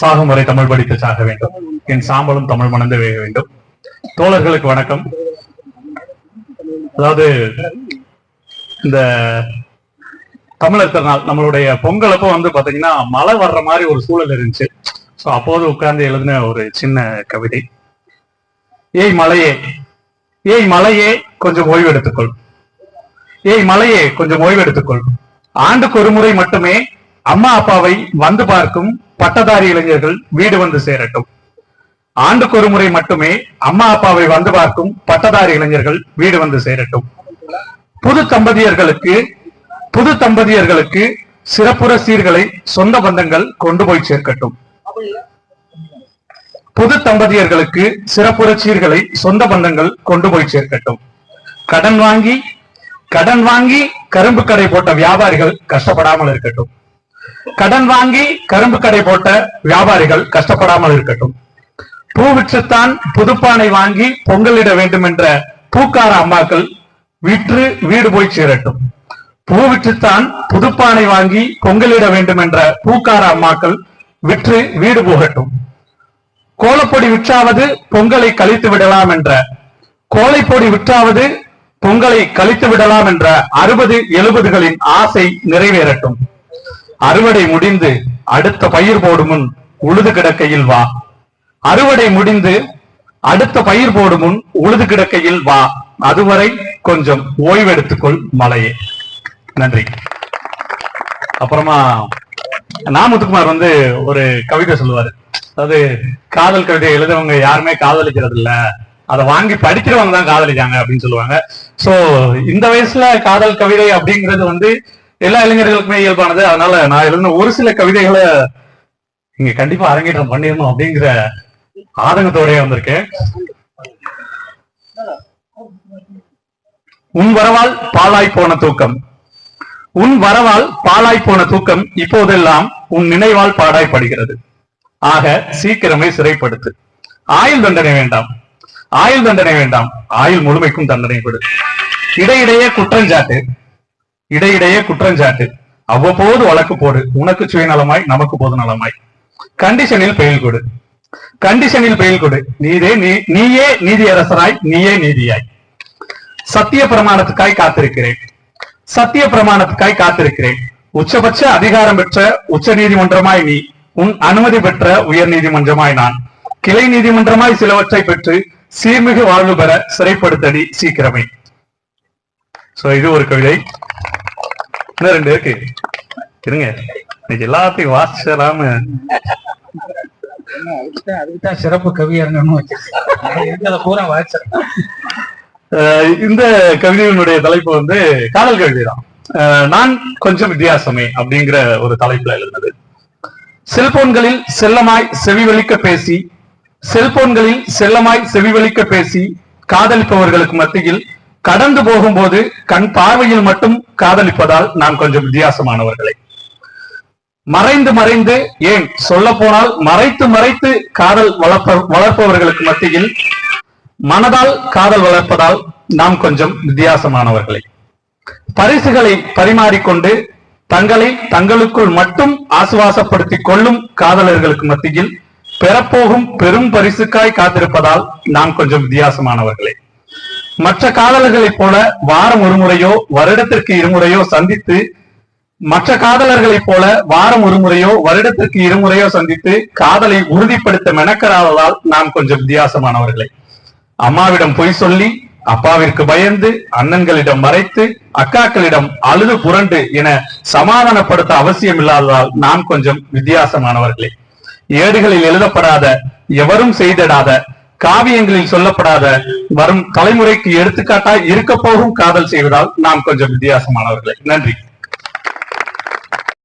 சாகும் வரை தமிழ் படித்து சாக வேண்டும். என் சாம்பலும் தமிழ் மணந்து வேக வேண்டும். தோழர்களுக்கு வணக்கம். அதாவது இந்த தமிழர் திருநாள் நம்மளுடைய பொங்கலப்போ வந்து பாத்தீங்கன்னா மழை வர்ற மாதிரி ஒரு சூழல் இருந்துச்சு. ஸோ அப்போது உட்கார்ந்து எழுதின ஒரு சின்ன கவிதை. ஏய் மலையே ஏய் மலையே கொஞ்சம் ஓய்வு எடுத்துக்கொள். ஏய் மலையே கொஞ்சம் ஓய்வு எடுத்துக்கொள். ஆண்டுக்கு ஒரு முறை மட்டுமே அம்மா அப்பாவை வந்து பார்க்கும் பட்டதாரி இளைஞர்கள் வீடு வந்து சேரட்டும். ஆண்டுக்கு ஒரு முறை மட்டுமே அம்மா அப்பாவை வந்து பார்க்கும் பட்டதாரி இளைஞர்கள் வீடு வந்து சேரட்டும். புது தம்பதியர்களுக்கு புது தம்பதியர்களுக்கு சிறப்புற சீர்களை சொந்த பந்தங்கள் கொண்டு போய் சேர்க்கட்டும். புது தம்பதியர்களுக்கு சிறப்புற சீர்களை சொந்த பந்தங்கள் கொண்டு போய் சேர்க்கட்டும். கடன் வாங்கி கடன் வாங்கி கரும்பு கடை போட்ட வியாபாரிகள் கஷ்டப்படாமல் இருக்கட்டும். கடன் வாங்கி கரும்பு கடை போட்ட வியாபாரிகள் கஷ்டப்படாமல் இருக்கட்டும். பூ விற்றுத்தான் புதுப்பானை வாங்கி பொங்கலிட வேண்டும் என்ற பூக்கார அம்மாக்கள் விற்று வீடு போய் சேரட்டும். பூ விற்றுத்தான் புதுப்பானை வாங்கி பொங்கலிட வேண்டும் என்ற பூக்கார அம்மாக்கள் விற்று வீடு போகட்டும். கோலப்பொடி விற்றாவது பொங்கலை கழித்து விடலாம் என்ற கோலைப்பொடி விற்றாவது பொங்கலை கழித்து விடலாம் என்ற அறுபது எழுபதுகளின் ஆசை நிறைவேறட்டும். அறுவடை முடிந்து அடுத்த பயிர் போடும் முன் உழுது கிடக்கையில் வா. அறுவடை முடிந்து அடுத்த பயிர் போடும் முன் உழுது கிடக்கையில் வா. அதுவரை கொஞ்சம் ஓய்வெடுத்துக்கொள் மலையே. நன்றி. அப்புறமா நாமுத்துக்குமார் வந்து ஒரு கவிதை சொல்லுவாரு. அதாவது காதல் கவிதை எழுதவங்க யாருமே காதலிக்கிறது இல்ல அதை வாங்கி படிக்கிறவங்க தான் காதலிக்காங்க அப்படின்னு சொல்லுவாங்க. சோ இந்த வயசுல காதல் கவிதை அப்படிங்கிறது வந்து எல்லா இளைஞர்களுக்குமே இயல்பானது. அதனால நான் எழுதின ஒரு சில கவிதைகளை இங்க கண்டிப்பா அரங்கேற்றம் பண்ணிடணும் அப்படிங்கிற ஆதங்கத்தோடய வந்திருக்கேன். உன் வரவால் பாலாய் போன தூக்கம். உன் வரவால் பாலாய் போன தூக்கம் இப்போதெல்லாம் உன் நினைவால் பாடாய்ப்படுகிறது ஆக சீக்கிரமே சிறைப்படுத்து. ஆயுள் தண்டனை வேண்டாம். ஆயுள் தண்டனை வேண்டாம். ஆயுள் முழுமைக்கும் தண்டனை கொடு. இடையிடையே குற்றஞ்சாட்டு. இடையிடையே குற்றஞ்சாட்டு. அவ்வப்போது வழக்கு போடு. உனக்கு சுயநலமாய் நமக்கு பொது நலமாய் கண்டிஷனில் பெயில் கொடு. கண்டிஷனில் பெயில் கொடு. நீதே நீ நீயே நீதியரசராய் நீயே நீதியாய். சத்திய பிரமாணத்துக்காய் காத்திருக்கிறேன். சத்திய பிரமாணத்துக்காய் காத்திருக்கிறேன். உச்சபட்ச அதிகாரம் பெற்ற உச்ச நீதிமன்றமாய் நீ உன் அனுமதி பெற்ற உயர் நீதிமன்றமாய் நான். கிளை நீதிமன்றமாய் சிலவற்றை பெற்று சீர்மிகு வாழ்வு பெற சிறைப்படுத்தடி சீக்கிரமே. சோ இது ஒரு கவிதை. இன்னும் ரெண்டு இருக்கு. இருங்க. இன்னைக்கு எல்லாத்தையும் வாசிச்சலாம அதுக்கு தான் சிறப்பு கவியரங்கன்னு வச்சிருக்கேன். பூரா வாய்ச்சேன் அஹ் இந்த கவிதையினுடைய தலைப்பு வந்து காதல் கவிதை தான் அஹ் நான் கொஞ்சம் வித்தியாசமே அப்படிங்கிற ஒரு தலைப்புல எழுதினது. செல்போன்களில் செல்லமாய் செவிவழிக்க பேசி செல்போன்களில் செல்லமாய் செவிவழிக்க பேசி காதலிப்பவர்களுக்கு மத்தியில் கடந்து போகும்போது கண் பார்வையில் மட்டும் காதலிப்பதால் நான் கொஞ்சம் வித்தியாசமானவர்களை. மறைந்து மறைந்து ஏன் சொல்ல போனால் மறைத்து மறைத்து காதல் வளர்ப்ப வளர்ப்பவர்களுக்கு மத்தியில் மனதால் காதல் வளர்ப்பதால் நாம் கொஞ்சம் வித்தியாசமானவர்களை. பரிசுகளை பரிமாறிக்கொண்டு தங்களை தங்களுக்குள் மட்டும் ஆசுவாசப்படுத்திக் கொள்ளும் காதலர்களுக்கு மத்தியில் பெறப்போகும் பெரும் பரிசுக்காய் காத்திருப்பதால் நாம் கொஞ்சம் வித்தியாசமானவர்களே. மற்ற காதலர்களைப் போல வாரம் ஒரு முறையோ வருடத்திற்கு இருமுறையோ சந்தித்து மற்ற காதலர்களைப் போல வாரம் ஒரு முறையோ வருடத்திற்கு இருமுறையோ சந்தித்து காதலை உறுதிப்படுத்த மெனக்கராததால் நாம் கொஞ்சம் வித்தியாசமானவர்களே. அம்மாவிடம் பொய் சொல்லி அப்பாவிற்கு பயந்து அண்ணன்களிடம் மறைத்து அக்காக்களிடம் அழுது புரண்டு என சமாதானப்படுத்த அவசியம் இல்லாததால் நாம் கொஞ்சம் வித்தியாசமானவர்களே. ஏடுகளில் எழுதப்படாத எவரும் செய்திடாத காவியங்களில் சொல்லப்படாத வரும் தலைமுறைக்கு எடுத்துக்காட்டா இருக்க போகும் காதல் செய்வதால் நாம் கொஞ்சம் வித்தியாசமானவர்களே. நன்றி.